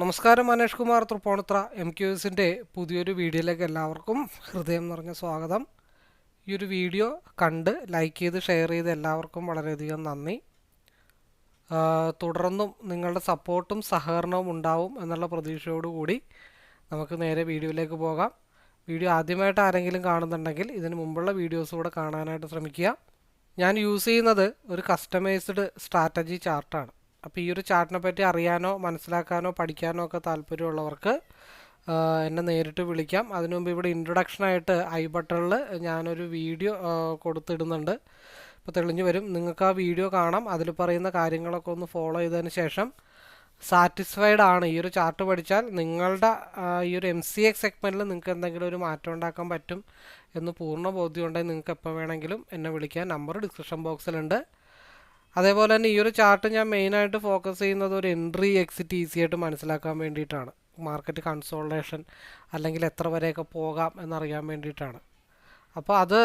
നമസ്കാരം Manesh Kumar Tripunithura M Q എസിന്റെ പുതിയൊരു വീഡിയോയിലേക്ക് എല്ലാവർക്കും ഹൃദയം നിറഞ്ഞ സ്വാഗതം. ഈ ഒരു വീഡിയോ കണ്ട് ലൈക്ക് ചെയ്ത് ഷെയർ ചെയ്ത് എല്ലാവർക്കും വളരെയധികം നന്ദി. തുടർന്നും നിങ്ങളുടെ സപ്പോർട്ടും സഹകരണവും ഉണ്ടാവും എന്നുള്ള പ്രതീക്ഷയോടുകൂടി നമുക്ക് നേരെ വീഡിയോയിലേക്ക് പോകാം. വീഡിയോ ആദ്യമായിട്ട് ആരെങ്കിലും കാണുന്നുണ്ടെങ്കിൽ ഇതിന് മുമ്പുള്ള വീഡിയോസ് കൂടെ കാണാനായിട്ട് ശ്രമിക്കുക. ഞാൻ യൂസ് ചെയ്യുന്നത് ഒരു കസ്റ്റമൈസ്ഡ് സ്ട്രാറ്റജി ചാർട്ടാണ് അപ്പോൾ ഈ ഒരു ചാർട്ടിനെ പറ്റി അറിയാനോ മനസ്സിലാക്കാനോ പഠിക്കാനോ ഒക്കെ താല്പര്യമുള്ളവർക്ക് എന്നെ നേരിട്ട് വിളിക്കാം. അതിനുമുമ്പ് ഇവിടെ ഇൻട്രൊഡക്ഷനായിട്ട് ഐ ബട്ടണിൽ ഞാനൊരു വീഡിയോ കൊടുത്തിടുന്നുണ്ട്. അപ്പോൾ തെളിഞ്ഞു വരും. നിങ്ങൾക്ക് ആ വീഡിയോ കാണാം. അതിൽ പറയുന്ന കാര്യങ്ങളൊക്കെ ഒന്ന് ഫോളോ ചെയ്തതിന് ശേഷം സാറ്റിസ്ഫൈഡ് ആണ് ഈ ഒരു ചാർട്ട് പഠിച്ചാൽ നിങ്ങളുടെ ഈ ഒരു എം സി എക്സ് സെഗ്മെന്റിൽ നിങ്ങൾക്ക് എന്തെങ്കിലും ഒരു മാറ്റം ഉണ്ടാക്കാൻ പറ്റും എന്ന് പൂർണ ബോധ്യമുണ്ടെങ്കിൽ നിങ്ങൾക്ക് എപ്പോൾ വേണമെങ്കിലും എന്നെ വിളിക്കാൻ നമ്പർ ഡിസ്ക്രിപ്ഷൻ ബോക്സിലുണ്ട് അതേപോലെ തന്നെ ഈ ഒരു ചാർട്ട് ഞാൻ മെയിനായിട്ട് ഫോക്കസ് ചെയ്യുന്നത് ഒരു എൻട്രി എക്സിറ്റ് ഈസി ആയിട്ട് മനസ്സിലാക്കാൻ വേണ്ടിയിട്ടാണ്. മാർക്കറ്റ് കൺസോൾട്ടേഷൻ അല്ലെങ്കിൽ എത്ര വരെയൊക്കെ പോകാം എന്നറിയാൻ വേണ്ടിയിട്ടാണ്. അപ്പോൾ അത്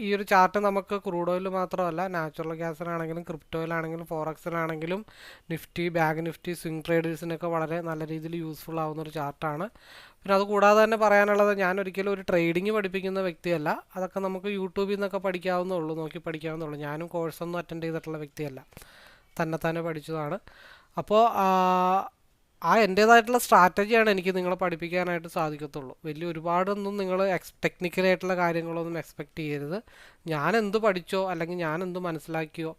ഈ ഒരു ചാർട്ട് നമുക്ക് ക്രൂഡ് ഓയിൽ മാത്രമല്ല നാച്ചുറൽ ഗ്യാസിനാണെങ്കിലും ക്രിപ്റ്റോയിലാണെങ്കിലും ഫോറക്സിലാണെങ്കിലും നിഫ്റ്റി ബാങ്ക് നിഫ്റ്റി സ്വിംഗ് ട്രേഡേഴ്സിനൊക്കെ വളരെ നല്ല രീതിയിൽ യൂസ്ഫുൾ ആവുന്ന ഒരു ചാർട്ടാണ്. പിന്നെ അതുകൂടാതെ തന്നെ പറയാനുള്ളത് ഞാൻ ഒരിക്കലും ഒരു ട്രേഡിംഗ് പഠിപ്പിക്കുന്ന വ്യക്തിയല്ല. അതൊക്കെ നമുക്ക് യൂട്യൂബിൽ നിന്നൊക്കെ പഠിക്കാവുന്നേ ഉള്ളൂ നോക്കി പഠിക്കാവുന്നേ ഉള്ളൂ. ഞാനും കോഴ്സൊന്നും അറ്റൻഡ് ചെയ്തിട്ടുള്ള വ്യക്തിയല്ല. തന്നെത്താനെ പഠിച്ചതാണ്. അപ്പോൾ ആ എന്റേതായിട്ടുള്ള സ്ട്രാറ്റജിയാണ് എനിക്ക് നിങ്ങളെ പഠിപ്പിക്കാനായിട്ട് സാധിക്കത്തുള്ളൂ. വലിയ ഒരുപാടൊന്നും നിങ്ങൾ എക്സ് ടെക്നിക്കലായിട്ടുള്ള കാര്യങ്ങളൊന്നും എക്സ്പെക്റ്റ് ചെയ്യരുത്. ഞാൻ എന്ത് പഠിച്ചോ അല്ലെങ്കിൽ ഞാൻ എന്ത് മനസ്സിലാക്കിയോ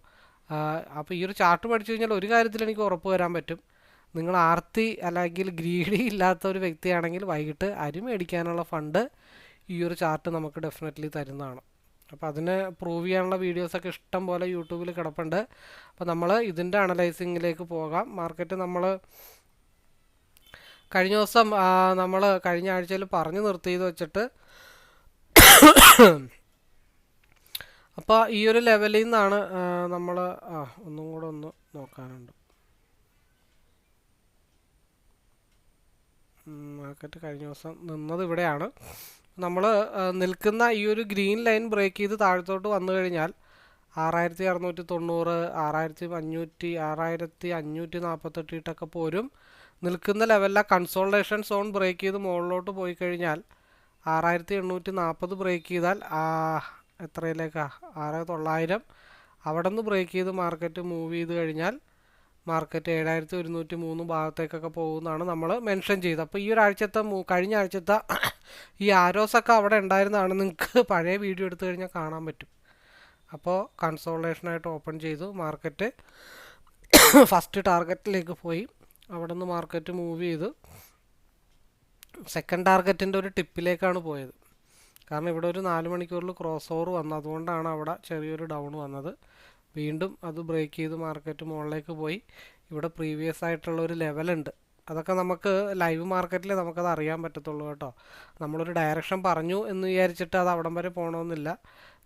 അപ്പോൾ ഈ ഒരു ചാർട്ട് പഠിച്ചു കഴിഞ്ഞാൽ ഒരു കാര്യത്തിൽ എനിക്ക് ഉറപ്പ് വരാൻ പറ്റും. നിങ്ങൾ ആർത്തി അല്ലെങ്കിൽ ഗ്രീഡി ഇല്ലാത്ത ഒരു വ്യക്തിയാണെങ്കിൽ വൈകിട്ട് അരി മേടിക്കാനുള്ള ഫണ്ട് ഈ ഒരു ചാർട്ട് നമുക്ക് ഡെഫിനറ്റ്ലി തരുന്നതാണ്. അപ്പോൾ അതിനെ പ്രൂവ് ചെയ്യാനുള്ള വീഡിയോസൊക്കെ ഇഷ്ടം പോലെ യൂട്യൂബിൽ കിടപ്പുണ്ട്. അപ്പോൾ നമ്മൾ ഇതിന്റെ അനലൈസിങ്ങിലേക്ക് പോകാം. മാർക്കറ്റ് നമ്മൾ കഴിഞ്ഞ ദിവസം നമ്മൾ കഴിഞ്ഞ ആഴ്ചയിൽ പറഞ്ഞു നിർത്തിയത് വെച്ചിട്ട് അപ്പോൾ ഈ ഒരു ലെവലിൽ നിന്നാണ് നമ്മൾ ആ ഒന്നും കൂടെ ഒന്ന് നോക്കാനുണ്ട്. മാർക്കറ്റ് കഴിഞ്ഞ ദിവസം നിന്നത് ഇവിടെയാണ്. നമ്മൾ നിൽക്കുന്ന ഈ ഒരു ഗ്രീൻ ലൈൻ ബ്രേക്ക് ചെയ്ത് താഴത്തോട്ട് വന്നു കഴിഞ്ഞാൽ ആറായിരത്തി അറുന്നൂറ്റി തൊണ്ണൂറ് ആറായിരത്തി അഞ്ഞൂറ്റി ആറായിരത്തി അഞ്ഞൂറ്റി നാൽപ്പത്തെട്ട് ഇട്ടൊക്കെ പോരും. നിൽക്കുന്ന ലെവലിലെ കൺസോൾട്ടേഷൻ സോൺ ബ്രേക്ക് ചെയ്ത് മുകളിലോട്ട് പോയി കഴിഞ്ഞാൽ ആറായിരത്തി എണ്ണൂറ്റി നാൽപ്പത് ബ്രേക്ക് ചെയ്താൽ എത്രയിലേക്കാ? ആറ് തൊള്ളായിരം അവിടെ നിന്ന് ബ്രേക്ക് ചെയ്ത് മാർക്കറ്റ് മൂവ് ചെയ്ത് കഴിഞ്ഞാൽ മാർക്കറ്റ് ഏഴായിരത്തി ഒരുന്നൂറ്റി മൂന്ന് ഭാഗത്തേക്കൊക്കെ പോകുമെന്നാണ് നമ്മൾ മെൻഷൻ ചെയ്തത്. അപ്പോൾ ഈ ഒരാഴ്ചത്തെ കഴിഞ്ഞ ആഴ്ചത്തെ ഈ ആരോസൊക്കെ അവിടെ ഉണ്ടായിരുന്നതാണ്. നിങ്ങൾക്ക് പഴയ വീഡിയോ എടുത്തു കഴിഞ്ഞാൽ കാണാൻ പറ്റും. അപ്പോൾ കൺസോളേഷനായിട്ട് ഓപ്പൺ ചെയ്തു. മാർക്കറ്റ് ഫസ്റ്റ് ടാർഗറ്റിലേക്ക് പോയി. അവിടെ നിന്ന് മാർക്കറ്റ് മൂവ് ചെയ്ത് സെക്കൻഡ് ടാർഗറ്റിന്റെ ഒരു ടിപ്പിലേക്കാണ് പോയത്. കാരണം ഇവിടെ ഒരു നാല് മണിക്കൂറിൽ ക്രോസ് ഓവർ വന്നു. അതുകൊണ്ടാണ് അവിടെ ചെറിയൊരു ഡൗൺ വന്നത്. വീണ്ടും അത് ബ്രേക്ക് ചെയ്ത് മാർക്കറ്റ് മുകളിലേക്ക് പോയി. ഇവിടെ പ്രീവിയസ് ആയിട്ടുള്ള ഒരു ലെവലുണ്ട് അതൊക്കെ നമുക്ക് ലൈവ് മാർക്കറ്റിൽ നമുക്കത് അറിയാൻ പറ്റത്തുള്ളൂ കേട്ടോ. നമ്മളൊരു ഡയറക്ഷൻ പറഞ്ഞു എന്ന് വിചാരിച്ചിട്ട് അത് അവിടം വരെ പോകണമെന്നില്ല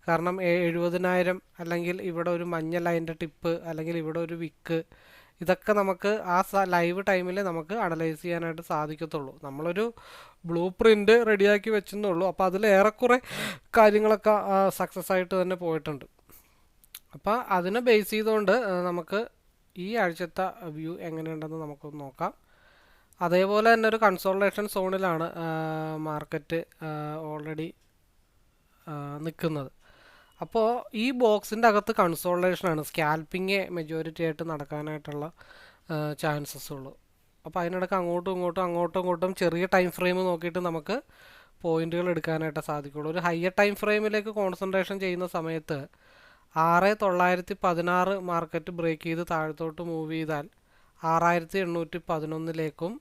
കാരണം എഴുപതിനായിരം അല്ലെങ്കിൽ ഇവിടെ ഒരു മഞ്ഞ ലൈന്റെ ടിപ്പ് അല്ലെങ്കിൽ ഇവിടെ ഒരു വിക്ക് ഇതൊക്കെ നമുക്ക് ആ ലൈവ് ടൈമിൽ നമുക്ക് അനലൈസ് ചെയ്യാനായിട്ട് സാധിക്കത്തുള്ളൂ. നമ്മളൊരു ബ്ലൂ പ്രിന്റ് റെഡിയാക്കി വെച്ചെന്നുള്ളൂ അപ്പോൾ അതിൽ ഏറെക്കുറെ കാര്യങ്ങളൊക്കെ സക്സസ് ആയിട്ട് തന്നെ പോയിട്ടുണ്ട്. അപ്പോൾ അതിനെ ബേസ് ചെയ്തുകൊണ്ട് നമുക്ക് ഈ ആഴ്ചത്തെ വ്യൂ എങ്ങനെയുണ്ടെന്ന് നമുക്കൊന്ന് നോക്കാം. അതേപോലെ തന്നെ ഒരു കൺസോൾട്ടേഷൻ സോണിലാണ് മാർക്കറ്റ് ഓൾറെഡി നിൽക്കുന്നത് അപ്പോൾ ഈ ബോക്സിന്റെ അകത്ത് കൺസോൾട്ടേഷനാണ് സ്കാൽപ്പിങ് മെജോറിറ്റി ആയിട്ട് നടക്കാനായിട്ടുള്ള ചാൻസസ് ഉള്ളൂ. അപ്പോൾ അതിനിടയ്ക്ക് അങ്ങോട്ടും ഇങ്ങോട്ടും അങ്ങോട്ടും ഇങ്ങോട്ടും ചെറിയ ടൈം ഫ്രെയിം നോക്കിയിട്ട് നമുക്ക് പോയിന്റുകൾ എടുക്കാനായിട്ട് സാധിക്കുള്ളൂ. ഒരു ഹയർ ടൈം ഫ്രെയിമിലേക്ക് കോൺസെൻട്രേഷൻ ചെയ്യുന്ന സമയത്ത് ആറ് തൊള്ളായിരത്തി പതിനാറ് മാർക്കറ്റ് ബ്രേക്ക് ചെയ്ത് താഴത്തോട്ട് മൂവ് ചെയ്താൽ ആറായിരത്തി എണ്ണൂറ്റി പതിനൊന്നിലേക്കും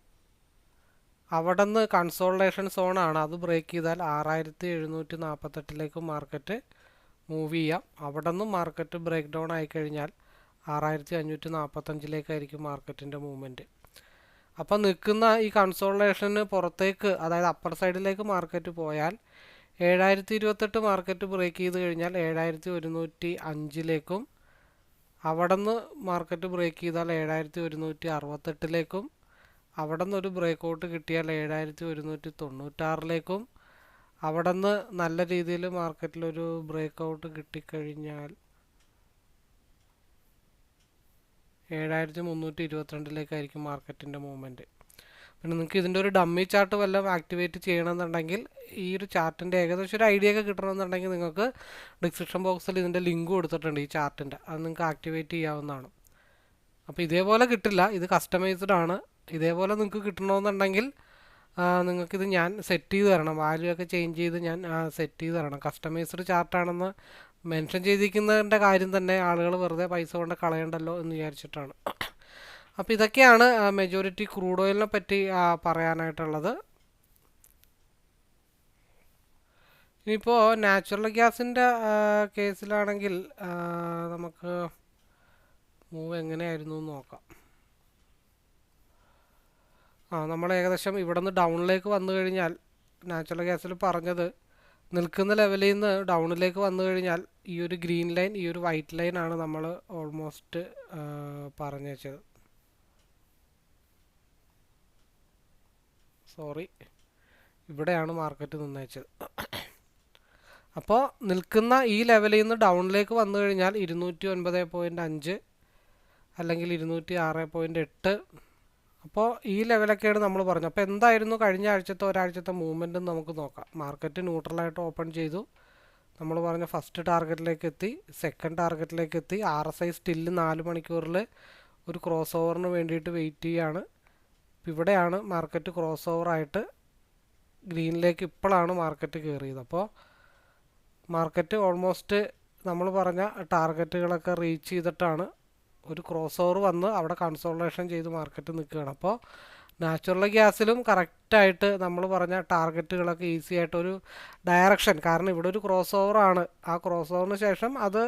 അവിടെ നിന്ന് കൺസോൾട്ടേഷൻ സോണാണ് അത് ബ്രേക്ക് ചെയ്താൽ ആറായിരത്തി എഴുന്നൂറ്റി നാൽപ്പത്തെട്ടിലേക്കും മാർക്കറ്റ് മൂവ് ചെയ്യാം. അവിടെ നിന്നും മാർക്കറ്റ് ബ്രേക്ക് ഡൗൺ ആയിക്കഴിഞ്ഞാൽ ആറായിരത്തി അഞ്ഞൂറ്റി നാൽപ്പത്തഞ്ചിലേക്കായിരിക്കും മാർക്കറ്റിന്റെ മൂവ്മെന്റ് അപ്പോൾ നിൽക്കുന്ന ഈ കൺസോൾട്ടേഷന് പുറത്തേക്ക് അതായത് അപ്പർ സൈഡിലേക്ക് മാർക്കറ്റ് പോയാൽ ഏഴായിരത്തി ഇരുപത്തെട്ട് മാർക്കറ്റ് ബ്രേക്ക് ചെയ്ത് കഴിഞ്ഞാൽ ഏഴായിരത്തി ഒരുന്നൂറ്റി അഞ്ചിലേക്കും അവിടെ നിന്ന് മാർക്കറ്റ് ബ്രേക്ക് ചെയ്താൽ ഏഴായിരത്തി ഒരുന്നൂറ്റി അറുപത്തെട്ടിലേക്കും അവിടെ നിന്ന് ഒരു ബ്രേക്ക് ഔട്ട് കിട്ടിയാൽ ഏഴായിരത്തി ഒരുന്നൂറ്റി തൊണ്ണൂറ്റാറിലേക്കും അവിടെ നിന്ന് നല്ല രീതിയിൽ മാർക്കറ്റിലൊരു ബ്രേക്ക് ഔട്ട് കിട്ടിക്കഴിഞ്ഞാൽ ഏഴായിരത്തി മുന്നൂറ്റി ഇരുപത്തിരണ്ടിലേക്കായിരിക്കും മാർക്കറ്റിന്റെ മൂവ്മെന്റ്. പിന്നെ നിങ്ങൾക്ക് ഇതിന്റെ ഒരു ഡമ്മി ചാർട്ട് വല്ലതും ആക്ടിവേറ്റ് ചെയ്യണമെന്നുണ്ടെങ്കിൽ ഈ ഒരു ചാർട്ടിന്റെ ഏകദേശം ഒരു ഐഡിയ ഒക്കെ കിട്ടണമെന്നുണ്ടെങ്കിൽ നിങ്ങൾക്ക് ഡിസ്ക്രിപ്ഷൻ ബോക്സിൽ ഇതിന്റെ ലിങ്ക് കൊടുത്തിട്ടുണ്ട് ഈ ചാർട്ടിന്റെ. അത് നിങ്ങൾക്ക് ആക്ടിവേറ്റ് ചെയ്യാവുന്നതാണ്. അപ്പോൾ ഇതേപോലെ കിട്ടില്ല. ഇത് കസ്റ്റമൈസ്ഡ് ആണ്. ഇതേപോലെ നിങ്ങൾക്ക് കിട്ടണമെന്നുണ്ടെങ്കിൽ നിങ്ങൾക്കിത് ഞാൻ സെറ്റ് ചെയ്ത് തരണം. വാല്യൂ ഒക്കെ ചേഞ്ച് ചെയ്ത് ഞാൻ സെറ്റ് ചെയ്ത് തരണം. കസ്റ്റമൈസ്ഡ് ചാർട്ടാണെന്ന് മെൻഷൻ ചെയ്തിരിക്കുന്നതിന്റെ കാര്യം തന്നെ ആളുകൾ വെറുതെ പൈസ കൊണ്ട് കളയണ്ടല്ലോ എന്ന് വിചാരിച്ചിട്ടാണ്. അപ്പോൾ ഇതൊക്കെയാണ് മെജോറിറ്റി ക്രൂഡ് ഓയിലിനെ പറ്റി പറയാനായിട്ടുള്ളത്. ഇനിയിപ്പോൾ നാച്ചുറൽ ഗ്യാസിന്റെ കേസിലാണെങ്കിൽ നമുക്ക് മൂവ് എങ്ങനെയായിരുന്നു എന്ന് നോക്കാം. ആ നമ്മൾ ഏകദേശം ഇവിടെ നിന്ന് ഡൗണിലേക്ക് വന്നു കഴിഞ്ഞാൽ നാച്ചുറൽ ഗ്യാസിൽ പറഞ്ഞത് നിൽക്കുന്ന ലെവലിൽ നിന്ന് ഡൗണിലേക്ക് വന്നു കഴിഞ്ഞാൽ ഈ ഒരു ഗ്രീൻ ലൈൻ ഈ ഒരു വൈറ്റ് ലൈൻ ആണ് നമ്മൾ ഓൾമോസ്റ്റ് പറഞ്ഞു വെച്ചത് സോറി ഇവിടെയാണ് മാർക്കറ്റ് നിന്നയച്ചത് അപ്പോൾ നിൽക്കുന്ന ഈ ലെവലിൽ നിന്ന് ഡൗണിലേക്ക് വന്നു കഴിഞ്ഞാൽ ഇരുന്നൂറ്റി ഒൻപത് പോയിന്റ് അഞ്ച് അല്ലെങ്കിൽ ഇരുന്നൂറ്റി ആറ് പോയിന്റ് എട്ട് അപ്പോൾ ഈ ലെവലൊക്കെയാണ് നമ്മൾ പറഞ്ഞത്. അപ്പോൾ എന്തായിരുന്നു കഴിഞ്ഞ ആഴ്ചത്തെ ഒരാഴ്ചത്തെ മൂവ്മെന്റ് നമുക്ക് നോക്കാം. മാർക്കറ്റ് ന്യൂട്രലായിട്ട് ഓപ്പൺ ചെയ്തു. നമ്മൾ പറഞ്ഞ ഫസ്റ്റ് ടാർഗറ്റിലേക്ക് എത്തി സെക്കൻഡ് ടാർഗറ്റിലേക്ക് എത്തി. ആർ എസ് ഐ സ്റ്റില്ല് നാല് മണിക്കൂറിൽ ഒരു ക്രോസ് ഓവറിന് വേണ്ടിയിട്ട് വെയിറ്റ് ചെയ്യുകയാണ് ഇവിടെയാണ് മാർക്കറ്റ് ക്രോസ് ഓവറായിട്ട് ഗ്രീനിലേക്ക് ഇപ്പോഴാണ് മാർക്കറ്റ് കയറിയത് അപ്പോൾ മാർക്കറ്റ് ഓൾമോസ്റ്റ് നമ്മൾ പറഞ്ഞ ടാർഗറ്റുകളൊക്കെ റീച്ച് ചെയ്തിട്ടാണ് ഒരു ക്രോസ് ഓവർ വന്ന് അവിടെ കൺസോൾട്ടേഷൻ ചെയ്ത് മാർക്കറ്റ് നിൽക്കുകയാണ്. അപ്പോൾ നാച്ചുറൽ ഗ്യാസിലും കറക്റ്റായിട്ട് നമ്മൾ പറഞ്ഞ ടാർഗറ്റുകളൊക്കെ ഈസി ആയിട്ട് ഒരു ഡയറക്ഷൻ കാരണം ഇവിടെ ഒരു ക്രോസ് ആണ്. ആ ക്രോസ് ഓവറിന് ശേഷം അത്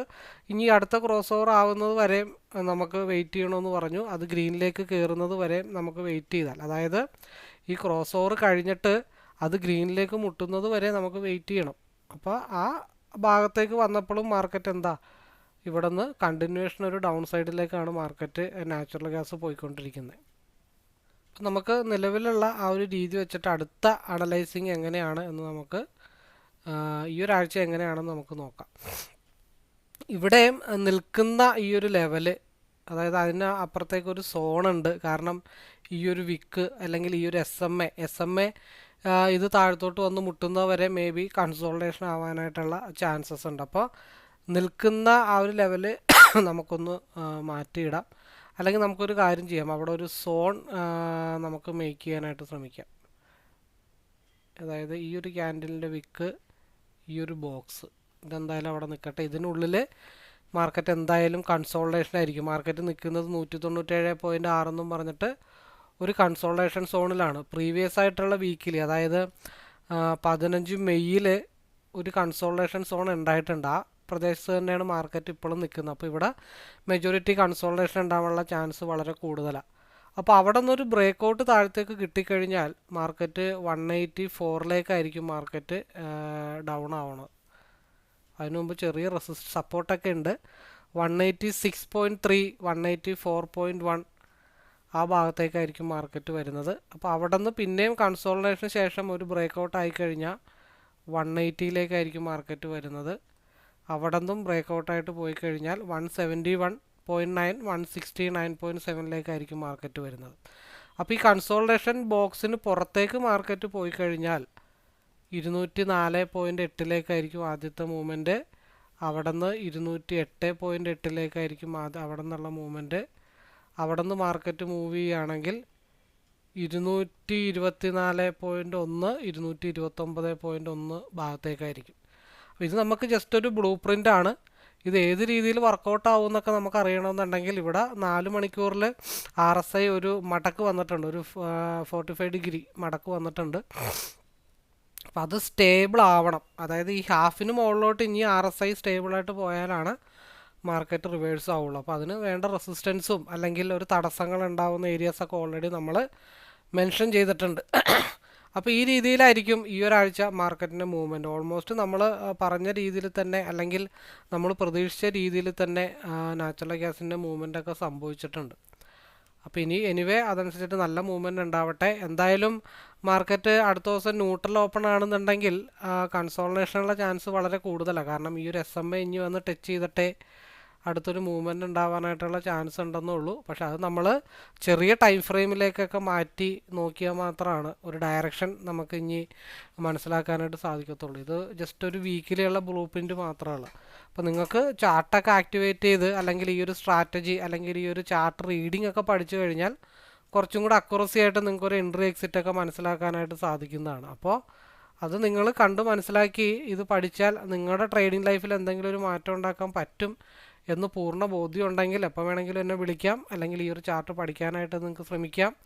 ഇനി അടുത്ത ക്രോസ് ഓവർ ആവുന്നത് വരെ നമുക്ക് വെയിറ്റ് ചെയ്യണമെന്ന് പറഞ്ഞു. അത് ഗ്രീനിലേക്ക് കയറുന്നത് വരെ നമുക്ക് വെയിറ്റ് ചെയ്താൽ. അതായത് ഈ ക്രോസ് ഓവർ കഴിഞ്ഞിട്ട് അത് ഗ്രീനിലേക്ക് മുട്ടുന്നത് വരെ നമുക്ക് വെയിറ്റ് ചെയ്യണം. അപ്പോൾ ആ ഭാഗത്തേക്ക് വന്നപ്പോഴും മാർക്കറ്റ് എന്താ? ഇവിടെ നിന്ന് കണ്ടിന്യൂവേഷൻ ഒരു ഡൗൺ സൈഡിലേക്കാണ് മാർക്കറ്റ് നാച്ചുറൽ ഗ്യാസ് പോയിക്കൊണ്ടിരിക്കുന്നത്. നമുക്ക് നിലവിലുള്ള ആ ഒരു രീതി വെച്ചിട്ട് അടുത്ത അനലൈസിങ് എങ്ങനെയാണ് എന്ന് നമുക്ക് ഈ ഒരാഴ്ച എങ്ങനെയാണെന്ന് നമുക്ക് നോക്കാം. ഇവിടെയും നിൽക്കുന്ന ഈ ഒരു ലെവൽ അതായത് അതിന് അപ്പുറത്തേക്ക് ഒരു സോണുണ്ട് കാരണം ഈ ഒരു വിക്ക് അല്ലെങ്കിൽ ഈ ഒരു S M A S M A ഇത് താഴത്തോട്ട് വന്ന് മുട്ടുന്നവരെ മേ ബി കൺസോൾട്ടേഷൻ ആവാനായിട്ടുള്ള ചാൻസസ് ഉണ്ട്. അപ്പോൾ നിൽക്കുന്ന ആ ഒരു ലെവൽ നമുക്കൊന്ന് മാറ്റിയിടാം. അല്ലെങ്കിൽ നമുക്കൊരു കാര്യം ചെയ്യാം. അവിടെ ഒരു സോൺ നമുക്ക് മേക്ക് ചെയ്യാനായിട്ട് ശ്രമിക്കാം. അതായത് ഈ ഒരു ക്യാൻഡിലിന്റെ വിക്ക് ഈ ഒരു ബോക്സ് ഇതെന്തായാലും അവിടെ നിൽക്കട്ടെ. ഇതിനുള്ളിൽ മാർക്കറ്റ് എന്തായാലും കൺസോൾട്ടേഷൻ ആയിരിക്കും. മാർക്കറ്റ് നിൽക്കുന്നത് നൂറ്റി തൊണ്ണൂറ്റേഴ് പോയിന്റ് ആറെന്നും പറഞ്ഞിട്ട് ഒരു കൺസോൾട്ടേഷൻ സോണിലാണ് പ്രീവിയസ് ആയിട്ടുള്ള വീക്കിൽ അതായത് പതിനഞ്ച് മെയ്യിൽ ഒരു കൺസോൾട്ടേഷൻ സോൺ ഉണ്ടായിട്ടുണ്ട്. ആ പ്രദേശത്ത് തന്നെയാണ് മാർക്കറ്റ് ഇപ്പോഴും നിൽക്കുന്നത് അപ്പോൾ ഇവിടെ മെജോറിറ്റി കൺസോൾട്ടേഷൻ ഉണ്ടാവാനുള്ള ചാൻസ് വളരെ കൂടുതലാണ് അപ്പോൾ അവിടെ നിന്നൊരു ബ്രേക്ക് ഔട്ട് താഴത്തേക്ക് കിട്ടിക്കഴിഞ്ഞാൽ മാർക്കറ്റ് വൺ എയ്റ്റി ഫോറിലേക്കായിരിക്കും മാർക്കറ്റ് ഡൗൺ ആവണത്. അതിനു മുമ്പ് ചെറിയ റെസിസ്റ്റ് സപ്പോർട്ടൊക്കെ ഉണ്ട്. One eighty six point three one eighty four point one ആ ഭാഗത്തേക്കായിരിക്കും മാർക്കറ്റ് വരുന്നത്. അപ്പോൾ അവിടെ നിന്ന് പിന്നെയും കൺസോൾട്ടേഷന് ശേഷം ഒരു ബ്രേക്ക് ഔട്ട് ആയിക്കഴിഞ്ഞാൽ വൺ എയ്റ്റിയിലേക്കായിരിക്കും മാർക്കറ്റ് വരുന്നത്. അവിടെ നിന്നും ബ്രേക്ക് ഔട്ടായിട്ട് പോയി കഴിഞ്ഞാൽ one seventy one point nine one sixty nine point സെവനിലേക്കായിരിക്കും market വരുന്നത്. അപ്പോൾ ഈ കൺസോൾട്ടേഷൻ ബോക്സിന് പുറത്തേക്ക് മാർക്കറ്റ് പോയി കഴിഞ്ഞാൽ ഇരുന്നൂറ്റി നാല് പോയിന്റ് എട്ടിലേക്കായിരിക്കും ആദ്യത്തെ മൂവ്മെന്റ് അവിടെ നിന്ന് ഇരുന്നൂറ്റി എട്ട് പോയിന്റ് എട്ടിലേക്കായിരിക്കും ആദ്യം അവിടെ നിന്നുള്ള മൂവ്മെന്റ് അവിടെ നിന്ന് മാർക്കറ്റ് മൂവ് ചെയ്യുകയാണെങ്കിൽ ഇരുന്നൂറ്റി ഇരുപത്തി നാല് പോയിന്റ് ഒന്ന് ഇരുന്നൂറ്റി ഇരുപത്തൊമ്പത് പോയിന്റ് ഒന്ന് ഭാഗത്തേക്കായിരിക്കും. ഇത് നമുക്ക് ജസ്റ്റ് ഒരു ബ്ലൂ ആണ്. ഇത് ഏത് രീതിയിൽ വർക്കൗട്ട് ആവും എന്നൊക്കെ നമുക്ക് അറിയണമെന്നുണ്ടെങ്കിൽ ഇവിടെ നാല് മണിക്കൂറിൽ ആർ എസ് ഐ ഒരു മടക്ക് വന്നിട്ടുണ്ട്. ഒരു ഫോർട്ടി ഫൈവ് ഡിഗ്രി മടക്ക് വന്നിട്ടുണ്ട്. അപ്പം അത് സ്റ്റേബിൾ ആവണം. അതായത് ഈ ഹാഫിന് മുകളിലോട്ട് ഇനി ആർ എസ് ഐ സ്റ്റേബിളായിട്ട് പോയാലാണ് മാർക്കറ്റ് റിവേഴ്സ് ആവുള്ളൂ. അപ്പോൾ അതിന് വേണ്ട റെസിസ്റ്റൻസും അല്ലെങ്കിൽ ഒരു തടസ്സങ്ങൾ ഉണ്ടാവുന്ന ഏരിയാസൊക്കെ ഓൾറെഡി നമ്മൾ മെൻഷൻ ചെയ്തിട്ടുണ്ട്. അപ്പോൾ ഈ രീതിയിലായിരിക്കും ഈ ഒരാഴ്ച മാർക്കറ്റിന്റെ മൂവ്മെന്റ് ഓൾമോസ്റ്റ് നമ്മൾ പറഞ്ഞ രീതിയിൽ തന്നെ അല്ലെങ്കിൽ നമ്മൾ പ്രതീക്ഷിച്ച രീതിയിൽ തന്നെ നാച്ചുറൽ ഗ്യാസിന്റെ മൂവ്മെന്റ് ഒക്കെ സംഭവിച്ചിട്ടുണ്ട്. അപ്പോൾ ഇനി എനിവേ അതനുസരിച്ചിട്ട് നല്ല മൂവ്മെന്റ് ഉണ്ടാവട്ടെ. എന്തായാലും മാർക്കറ്റ് അടുത്ത ദിവസം ന്യൂട്രൽ ഓപ്പൺ ആണെന്നുണ്ടെങ്കിൽ കൺസോൾട്ടേഷനുള്ള ചാൻസ് വളരെ കൂടുതലാണ് കാരണം ഈ ഒരു എസ് എം എ ഇനി വന്ന് ടച്ച് ചെയ്തിട്ടേ അടുത്തൊരു മൂവ്മെന്റ് ഉണ്ടാവാനായിട്ടുള്ള ചാൻസ് ഉണ്ടെന്നേ ഉള്ളൂ. പക്ഷെ അത് നമ്മൾ ചെറിയ ടൈം ഫ്രെയിമിലേക്കൊക്കെ മാറ്റി നോക്കിയാൽ മാത്രമാണ് ഒരു ഡയറക്ഷൻ നമുക്ക് ഇനി മനസ്സിലാക്കാനായിട്ട് സാധിക്കത്തുള്ളൂ. ഇത് ജസ്റ്റ് ഒരു വീക്കിലുള്ള ബ്ലൂ പ്രിന്റ് മാത്രമാണ്. അപ്പോൾ നിങ്ങൾക്ക് ചാർട്ടൊക്കെ ആക്ടിവേറ്റ് ചെയ്ത് അല്ലെങ്കിൽ ഈ ഒരു സ്ട്രാറ്റജി അല്ലെങ്കിൽ ഈ ഒരു ചാർട്ട് റീഡിംഗ് ഒക്കെ പഠിച്ചു കഴിഞ്ഞാൽ കുറച്ചും കൂടെ അക്യുറസി ആയിട്ട് നിങ്ങൾക്ക് ഒരു എൻട്രി എക്സിറ്റ് ഒക്കെ മനസ്സിലാക്കാനായിട്ട് സാധിക്കുന്നതാണ്. അപ്പോൾ അത് നിങ്ങൾ കണ്ടു മനസ്സിലാക്കി ഇത് പഠിച്ചാൽ നിങ്ങളുടെ ട്രേഡിംഗ് ലൈഫിൽ എന്തെങ്കിലും ഒരു മാറ്റം ഉണ്ടാക്കാൻ പറ്റും എന്ന് പൂർണ ബോധ്യം ഉണ്ടെങ്കിൽ എപ്പോൾ വേണമെങ്കിലും എന്നെ വിളിക്കാം. അല്ലെങ്കിൽ ഈ ഒരു ചാർട്ട് പഠിക്കാനായിട്ട് നിങ്ങൾക്ക് ശ്രമിക്കാം.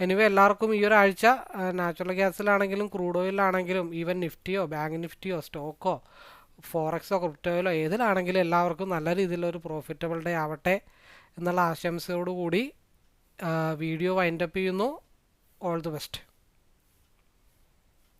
എനിവേ എല്ലാവർക്കും ഈ ഒരാഴ്ച നാച്ചുറൽ ഗ്യാസിലാണെങ്കിലും ക്രൂഡ് ഓയിലാണെങ്കിലും ഈവൻ നിഫ്റ്റിയോ ബാങ്ക് നിഫ്റ്റിയോ സ്റ്റോക്കോ ഫോറക്സോ ക്രിപ്റ്റോയിലോ ഏതിലാണെങ്കിലും എല്ലാവർക്കും നല്ല രീതിയിലൊരു പ്രോഫിറ്റബിൾ ഡേ ആവട്ടെ എന്നുള്ള ആശംസയോടുകൂടി വീഡിയോ വൈൻഡപ്പ് ചെയ്യുന്നു. All the best